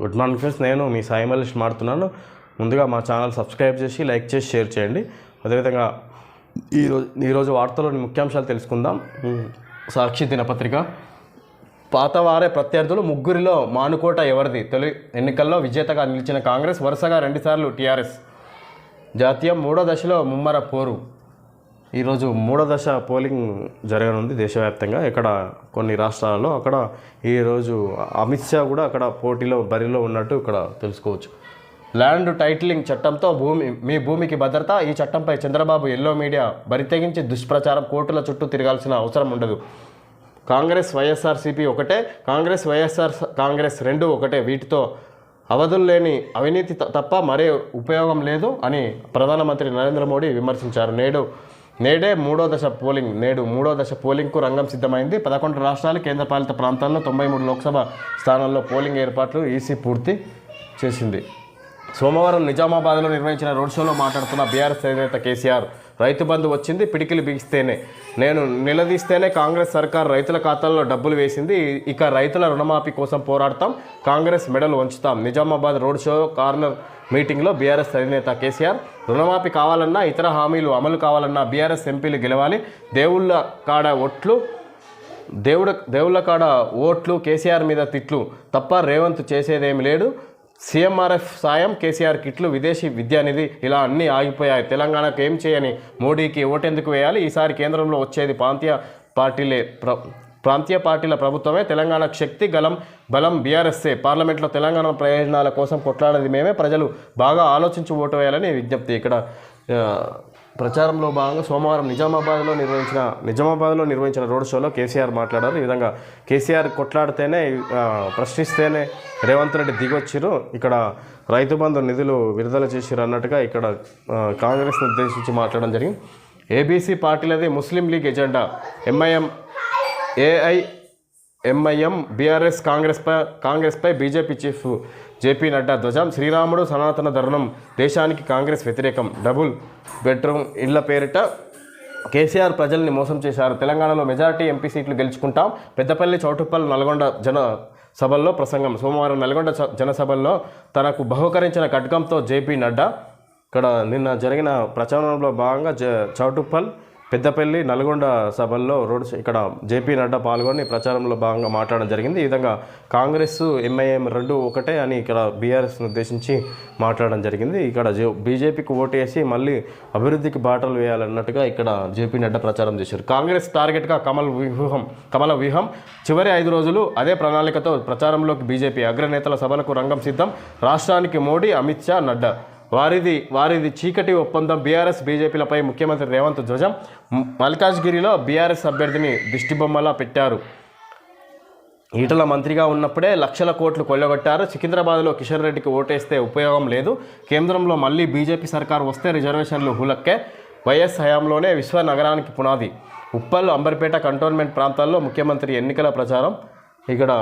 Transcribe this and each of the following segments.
Good morning friends నేను మీ సాయి మల్లేష్ మాడుతున్నాను ముందుగా మా ఛానల్ సబ్స్క్రైబ్ చేసి లైక్ చేసి షేర్ చేయండి. అదేవిధంగా ఈరోజు ఈరోజు వార్తలోని ముఖ్యాంశాలు తెలుసుకుందాం. సాక్షి దినపత్రిక. పాతవారే ప్రత్యర్థులు ముగ్గురిలో మానుకోట ఎవరిది? తొలి ఎన్నికల్లో విజేతగా నిలిచిన కాంగ్రెస్ వరుసగా రెండుసార్లు టీఆర్ఎస్. జాతీయం మూడో దశలో ముమ్మర పోరు. ఈరోజు మూడో దశ పోలింగ్ జరగనుంది దేశవ్యాప్తంగా. ఇక్కడ కొన్ని రాష్ట్రాలలో అక్కడ ఈరోజు అమిత్ షా కూడా అక్కడ పోటీలో బరిలో ఉన్నట్టు ఇక్కడ తెలుసుకోవచ్చు. ల్యాండ్ టైటిలింగ్ చట్టంతో భూమి మీ భూమికి భద్రత ఈ చట్టంపై చంద్రబాబు ఎల్లో మీడియా బరితెగించి దుష్ప్రచారం కోర్టుల చుట్టూ తిరగాల్సిన అవసరం ఉండదు. కాంగ్రెస్ వైఎస్ఆర్సీపీ ఒకటే కాంగ్రెస్ వైఎస్ఆర్ కాంగ్రెస్ రెండు ఒకటే. వీటితో అవధులు లేని అవినీతి త- తప్ప మరే ఉపయోగం లేదు అని ప్రధానమంత్రి నరేంద్ర మోడీ విమర్శించారు. నేడు నేడే మూడో దశ పోలింగ్ నేడు మూడో దశ పోలింగ్కు రంగం సిద్ధమైంది. పదకొండు రాష్ట్రాలు కేంద్రపాలిత ప్రాంతాల్లో తొంభై మూడు లోక్సభ స్థానాల్లో పోలింగ్ ఏర్పాట్లు ఈసీ పూర్తి చేసింది. సోమవారం నిజామాబాద్లో నిర్వహించిన రోడ్ షోలో మాట్లాడుతున్న బీఆర్ఎస్ అధినేత కేసీఆర్ రైతు బంధు వచ్చింది పిడికిలు బిగిస్తేనే. నేను నిలదీస్తేనే కాంగ్రెస్ సర్కార్ రైతుల ఖాతాల్లో డబ్బులు వేసింది. ఇక రైతుల రుణమాఫీ కోసం పోరాడతాం కాంగ్రెస్ మెడలు వంచుతాం. నిజామాబాద్ రోడ్ షో కార్నర్ మీటింగ్లో బీఆర్ఎస్ అధినేత కేసీఆర్ రుణమాఫీ కావాలన్నా ఇతర హామీలు అమలు కావాలన్నా బీఆర్ఎస్ ఎంపీలు గెలవాలి. దేవుళ్ళ కాడ ఒట్లు దేవుడ దేవుళ్ళ కాడ ఓట్లు కేసీఆర్ మీద తిట్లు తప్ప రేవంత్ చేసేదేమి లేడు సీఎంఆర్ఎఫ్ సాయం కేసీఆర్ కిట్లు విదేశీ విద్యానిధి ఇలా అన్నీ ఆగిపోయాయి. తెలంగాణకు ఏం చేయని మోడీకి ఓటెందుకు వేయాలి? ఈసారి కేంద్రంలో వచ్చేది ప్రాంతీయ పార్టీలే ప్ర ప్రాంతీయ పార్టీల ప్రభుత్వమే తెలంగాణకు శక్తి గలం బలం బీఆర్ఎస్ఏ. పార్లమెంట్లో తెలంగాణ ప్రయోజనాల కోసం కొట్లాడేది మేమే. ప్రజలు బాగా ఆలోచించి ఓటు వేయాలని విజ్ఞప్తి ఇక్కడ ప్రచారంలో భాగంగా సోమవారం నిజామాబాద్లో నిర్వహించిన నిజామాబాద్లో నిర్వహించిన రోడ్ షోలో కేసీఆర్ మాట్లాడారు. ఈ విధంగా కేసీఆర్ కొట్లాడితేనే ప్రశ్నిస్తేనే రేవంత్ రెడ్డి దిగొచ్చిరు ఇక్కడ రైతు బంధు నిధులు విడుదల చేసిరు అన్నట్టుగా ఇక్కడ కాంగ్రెస్ని ఉద్దేశించి మాట్లాడడం జరిగింది. ABC పార్టీలది Muslim League agenda MIM AI MIM BRS కాంగ్రెస్పై కాంగ్రెస్పై బీజేపీ చీఫ్ జేపీ నడ్డా ధ్వజం. శ్రీరాముడు సనాతన ధర్మం దేశానికి కాంగ్రెస్ వ్యతిరేకం. డబుల్ బెడ్రూమ్ ఇళ్ళ పేరిట కేసీఆర్ ప్రజల్ని మోసం చేశారు. తెలంగాణలో మెజార్టీ ఎంపీ సీట్లు గెలుచుకుంటాం. పెద్దపల్లి చౌటుప్పల్ నల్గొండ జన సభల్లో ప్రసంగం. సోమవారం నల్గొండ జనసభల్లో తనకు బహుకరించిన ఖడ్గంతో జేపీ నడ్డా ఇక్కడ నిన్న జరిగిన ప్రచారంలో భాగంగా జ చౌటుప్పల్ పెద్దపల్లి నల్గొండ సభల్లో రోడ్ ఇక్కడ జేపీ నడ్డా పాల్గొని ప్రచారంలో భాగంగా మాట్లాడడం జరిగింది. ఈ విధంగా కాంగ్రెస్ ఎంఐఎం రెండు ఒకటే అని ఇక్కడ బీఆర్ఎస్ను ఉద్దేశించి మాట్లాడడం జరిగింది. ఇక్కడ జే బీజేపీకి ఓటు వేసి మళ్ళీ అభివృద్ధికి బాటలు వేయాలన్నట్టుగా ఇక్కడ జేపీ నడ్డా ప్రచారం చేశారు. కాంగ్రెస్ టార్గెట్గా కమల్ వ్యూహం కమల వ్యూహం చివరి ఐదు రోజులు అదే ప్రణాళికతో ప్రచారంలోకి బీజేపీ అగ్రనేతల సభలకు రంగం సిద్ధం. రాష్ట్రానికి మోడీ అమిత్ షా నడ్డా వారిది వారిది చీకటి ఒప్పందం బీఆర్ఎస్ బీజేపీలపై ముఖ్యమంత్రి రేవంత్ ధ్వజం. మల్కాజ్గిరిలో బీఆర్ఎస్ అభ్యర్థిని దిష్టిబొమ్మలా పెట్టారు. ఈటల మంత్రిగా ఉన్నప్పుడే లక్షల కోట్లు కొల్లగొట్టారు. సికింద్రాబాద్లో కిషన్ రెడ్డికి ఓటేస్తే ఉపయోగం లేదు. కేంద్రంలో మళ్ళీ బీజేపీ సర్కార్ వస్తే రిజర్వేషన్లు హులక్కే. వైఎస్ హయాంలోనే విశ్వ నగరానికి పునాది. ఉప్పల్ అంబర్పేట కంటోన్మెంట్ ప్రాంతాల్లో ముఖ్యమంత్రి ఎన్నికల ప్రచారం. ఇక్కడ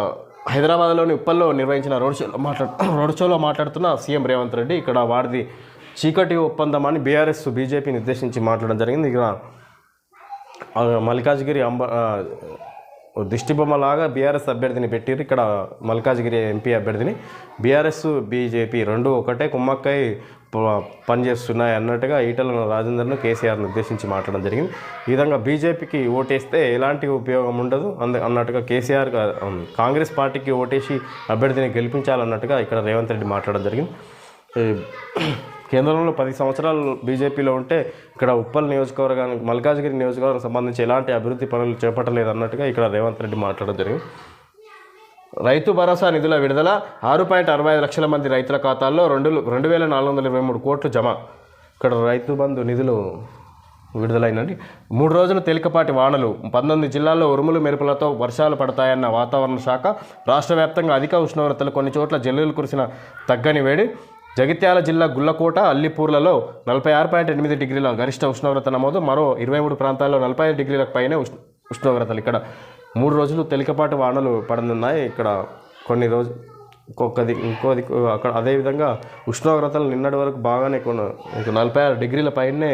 హైదరాబాద్లోని ఉప్పల్లో నిర్వహించిన రోడ్ షోలో మాట్లాడు రోడ్ షోలో మాట్లాడుతున్న సీఎం రేవంత్ రెడ్డి ఇక్కడ వారిది చీకటి ఒప్పందం అని బీఆర్ఎస్ బీజేపీని ఉద్దేశించి మాట్లాడడం జరిగింది. ఇక్కడ మల్లికాజ్గిరి మల్కాజ్గిరి అంబ దిష్టిబొమ్మలాగా బీఆర్ఎస్ అభ్యర్థిని పెట్టిరు ఇక్కడ మల్కాజ్గిరి ఎంపీ అభ్యర్థిని. బీఆర్ఎస్ బీజేపీ రెండు ఒకటే కుమ్మక్కై ప- పనిచేస్తున్నాయి అన్నట్టుగా ఈటల రాజేందర్ను కేసీఆర్ను ఉద్దేశించి మాట్లాడడం జరిగింది. ఈ విధంగా బీజేపీకి ఓటేస్తే ఎలాంటి ఉపయోగం ఉండదు. అంద అన్నట్టుగా కేసీఆర్ కాంగ్రెస్ పార్టీకి ఓటేసి అభ్యర్థిని గెలిపించాలన్నట్టుగా ఇక్కడ రేవంత్ రెడ్డి మాట్లాడడం జరిగింది. కేంద్రంలో పది సంవత్సరాలు బీజేపీలో ఉంటే ఇక్కడ ఉప్పల్ నియోజకవర్గానికి మల్కాజ్గిరి నియోజకవర్గం సంబంధించి ఎలాంటి అభివృద్ధి పనులు చేపట్టలేదు అన్నట్టుగా ఇక్కడ రేవంత్ రెడ్డి మాట్లాడడం జరిగింది. రైతు భరోసా నిధుల విడుదల ఆరు పాయింట్ అరవై ఐదు లక్షల మంది రైతుల ఖాతాల్లో రెండు రెండు వేల నాలుగు వందల ఇరవై మూడు కోట్లు జమ. ఇక్కడ రైతు బంధు నిధులు విడుదలైనండి మూడు రోజులు తేలికపాటి వానలు. పంతొమ్మిది జిల్లాల్లో ఉరుములు మెరుపులతో వర్షాలు పడతాయన్న వాతావరణ శాఖ రాష్ట్ర వ్యాప్తంగా అధిక ఉష్ణోగ్రతలు కొన్ని చోట్ల జల్లులు కురిసిన తగ్గని వేడి జగిత్యాల జిల్లా గుల్లకోట అల్లిపూర్లలో నలభై ఆరు పాయింట్ ఎనిమిది డిగ్రీల గరిష్ట ఉష్ణోగ్రత నమోదు. మరో ఇరవై మూడు ప్రాంతాల్లో నలభై ఐదు డిగ్రీలకు పైనే ఉష్ణ ఉష్ణోగ్రతలు. ఇక్కడ మూడు రోజులు తేలికపాటి వానలు పడనున్నాయి. ఇక్కడ కొన్ని రోజు ఇంకొకది ఇంకోది అక్కడ అదేవిధంగా ఉష్ణోగ్రతలు నిన్నటి వరకు బాగానే కొన నలభై ఆరు డిగ్రీల పైనే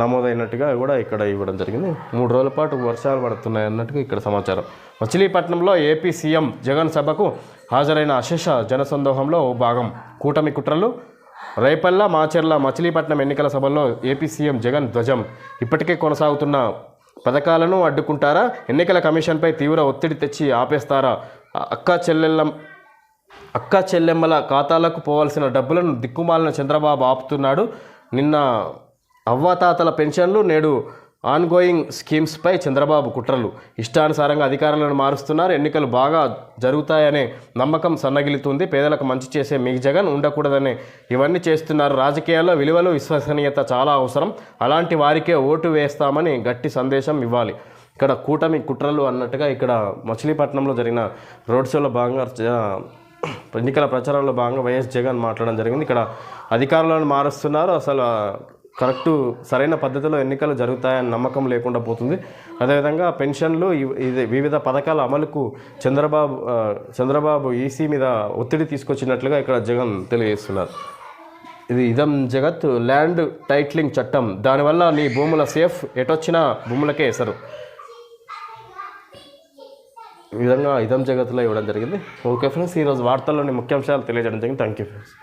నమోదైనట్టుగా కూడా ఇక్కడ ఇవ్వడం జరిగింది. మూడు రోజుల పాటు వర్షాలు పడుతున్నాయి అన్నట్టుగా ఇక్కడ సమాచారం. మచిలీపట్నంలో ఏపీ సీఎం జగన్ సభకు హాజరైన అశేష జనసందోహంలో ఓ భాగం. కూటమి కుట్రలు రేపల్ల మాచెర్ల మచిలీపట్నం ఎన్నికల సభల్లో ఏపీ సీఎం జగన్ ధ్వజం. ఇప్పటికే కొనసాగుతున్న పథకాలను అడ్డుకుంటారా? ఎన్నికల కమిషన్పై తీవ్ర ఒత్తిడి తెచ్చి ఆపేస్తారా? అక్క చెల్లెళ్ళ అక్క చెల్లెమ్మల ఖాతాలకు పోవాల్సిన డబ్బులను దిక్కుమాలిన చంద్రబాబు ఆపుతున్నాడు. నిన్న అవ్వాతాతల పెన్షన్లు నేడు ఆన్గోయింగ్ స్కీమ్స్పై చంద్రబాబు కుట్రలు. ఇష్టానుసారంగా అధికారులను మారుస్తున్నారు. ఎన్నికలు బాగా జరుగుతాయనే నమ్మకం సన్నగిలుతుంది పేదలకు మంచి చేసే మీ జగన్ ఉండకూడదనే ఇవన్నీ చేస్తున్నారు. రాజకీయాల్లో విలువలు విశ్వసనీయత చాలా అవసరం. అలాంటి వారికే ఓటు వేస్తామని గట్టి సందేశం ఇవ్వాలి. ఇక్కడ కూటమి కుట్రలు అన్నట్టుగా ఇక్కడ మచిలీపట్నంలో జరిగిన రోడ్ షోలో భాగంగా ఎన్నికల ప్రచారంలో భాగంగా వైఎస్ జగన్ మాట్లాడడం జరిగింది. ఇక్కడ అధికారులను మారుస్తున్నారు. అసలు కరెక్టు సరైన పద్ధతిలో ఎన్నికలు జరుగుతాయని నమ్మకం లేకుండా పోతుంది. అదేవిధంగా పెన్షన్లు ఇది వివిధ పథకాల అమలుకు చంద్రబాబు చంద్రబాబు ఈసీ మీద ఒత్తిడి తీసుకొచ్చినట్లుగా ఇక్కడ జగన్ తెలియజేస్తున్నారు. ఇది ఇదం జగత్ ల్యాండ్ టైట్లింగ్ చట్టం. దానివల్ల నీ భూముల సేఫ్ ఎటొచ్చినా భూములకే ఎసరు. ఈ విధంగా ఇదం జగత్లో ఇవ్వడం జరిగింది. ఓకే ఫ్రెండ్స్ ఈరోజు వార్తల్లోని ముఖ్యాంశాలు తెలియజేయడం జరిగింది. Thank you friends.